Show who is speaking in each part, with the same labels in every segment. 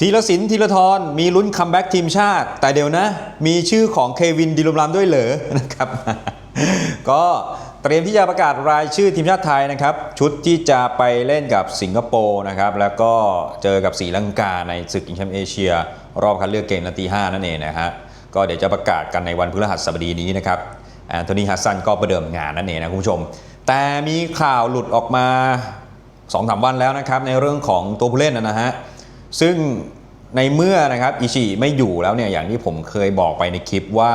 Speaker 1: ธีรศิลป์ธีรทรมีลุ้นคัมแบ็กทีมชาติ แต่เดี๋ยวนะ มีชื่อของเควินดิลมรามด้วยเหรอนะครับ ก็เตรียมที่จะประกาศรายชื่อทีมชาติไทยนะครับ ชุดที่จะไปเล่นกับสิงคโปร์นะครับ แล้วก็เจอกับศรีลังกาในศึกชิงแชมป์เอเชีย รอบคัดเลือกเกมนาที5นั่นเองนะฮะก็เดี๋ยวจะประกาศกันในวันพฤหัสบดีนี้นะครับแอนโทนีฮัสซันก็ประเดิมงานนั่นเองนะคุณผู้ชม แต่มีข่าวหลุดออกมา2อสวันแล้วนะครับในเรื่องของตัวผู้เล่นนะฮะ ซึ่งในเมื่อนะครับอิชิไม่อยู่แล้วเนี่ยอย่างที่ผมเคยบอกไปในคลิปว่า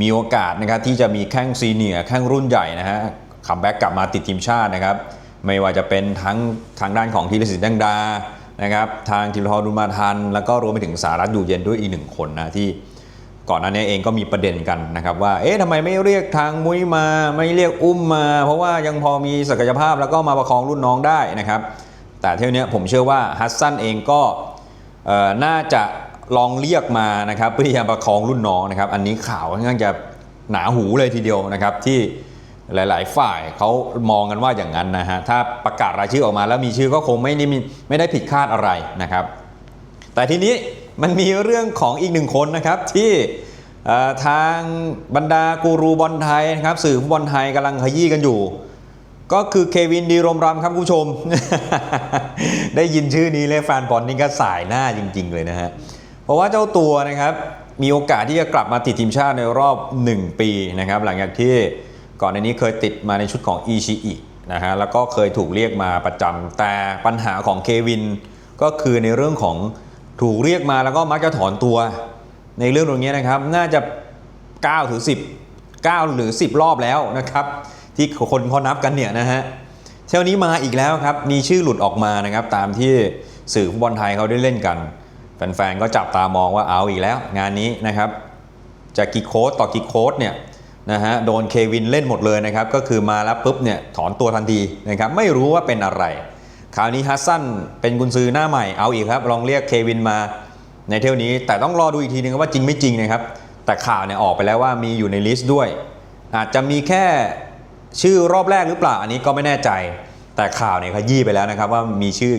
Speaker 1: มีโอกาสนะครับที่จะมีแข้งซีเนียร์แข้งรุ่นใหญ่นะฮะคัมแบ็กกลับมาติดทีมชาตินะครับ ไม่ว่าจะเป็นทั้งทางด้านของธีรศิลป์ดังดานะครับทางธีรทรุมาทัน แล้วก็รวมไปถึงสารัตอยู่เย็นด้วยอีกหนึ่งคนนะที่ก่อนหน้านี้เองก็มีประเด็นกันนะครับว่า เอ๊ะทำไมไม่เรียกทางมุ้ยมา ไม่เรียกอุ้มมา เพราะว่ายังพอมีศักยภาพแล้วก็มาประคองรุ่นน้องได้นะครับ แต่เที่ยวนี้ผมเชื่อว่าฮัสซันเองก็น่าจะลองเรียกมานะครับเพื่อที่จะประคองรุ่นน้องนะครับ อันนี้ข่าวค่อนข้างจะหนาหูเลยทีเดียวนะครับที่หลาย ๆ ฝ่ายเขามองกันว่าอย่างนั้นนะฮะถ้าประกาศรายชื่อออกมาแล้วมีชื่อก็คงไม่ได้ไม่ได้ผิดคาดอะไรนะครับ แต่ทีนี้มันมีเรื่องของอีกหนึ่งคนนะครับที่ทางบรรดากูรูบอลไทยนะครับสื่อฟุตบอลไทยกำลังขยี้กันอยู่ ก็คือเควินดีรมรำครับคุณผู้ชม ได้ยินชื่อนี้เลยแฟนบอลนี่ก็สายหน้าจริง ๆ เลยนะฮะ เพราะว่าเจ้าตัวนะครับมีโอกาสที่จะกลับมาติดทีมชาติในรอบ 1 ปีนะครับ หลังจากที่ก่อนในนี้เคยติดมาในชุดของอีชิอินะฮะแล้วก็เคยถูกเรียกมาประจำแต่ปัญหาของเควิน ก็คือในเรื่องของถูกเรียกมาแล้วก็มักจะถอนตัว ในเรื่องตรงนี้นะครับ น่าจะ9ถึง10 9 หรือ 10 รอบแล้วนะครับ ที่คนเขานับกันเนี่ยนะฮะเที่ยวนี้มาอีกแล้วครับ มีชื่อหลุดออกมานะครับ ตามที่สื่อฟุตบอลไทยเขาได้เล่นกัน แฟนๆ ก็จับตามองว่าเอาอีกแล้ว งานนี้นะครับจะกี่โค้ดต่อกีโค้ดเนี่ยนะฮะโดนเควินเล่นหมดเลยนะครับ ก็คือมาแล้วปุ๊บเนี่ยถอนตัวทันทีนะครับ ไม่รู้ว่าเป็นอะไร คราวนี้ฮัสซันเป็นกุนซือหน้าใหม่เอาอีกครับ ลองเรียกเควินมาในเที่ยวนี้ แต่ต้องรอดูอีกทีนึงว่าจริงไม่จริงนะครับ แต่ข่าวเนี่ยออกไปแล้วว่ามีอยู่ในลิสต์ด้วย อาจจะมีแค่ ชื่อรอบแรกหรือเปล่าอันนี้ก็ไม่แน่ใจ แต่ข่าวเนี่ยขยี้ไปแล้วนะครับว่ามีชื่อ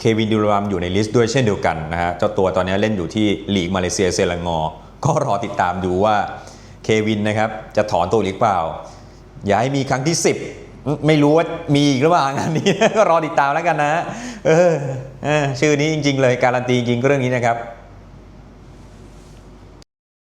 Speaker 1: เควินดูรามอยู่ในลิสต์ด้วยเช่นเดียวกันนะฮะเจ้าตัวตอนนี้เล่นอยู่ที่ลีกมาเลเซียเซลังงอ ก็รอติดตามดูว่าเควินนะครับจะถอนตัวหรือเปล่า อย่าให้มีครั้งที่ 10 ไม่รู้ว่ามีอีกหรือเปล่างานนี้ก็รอติดตามแล้วกันนะเออเออชื่อนี้จริง ๆ เลยการันตีจริงเรื่องนี้นะครับ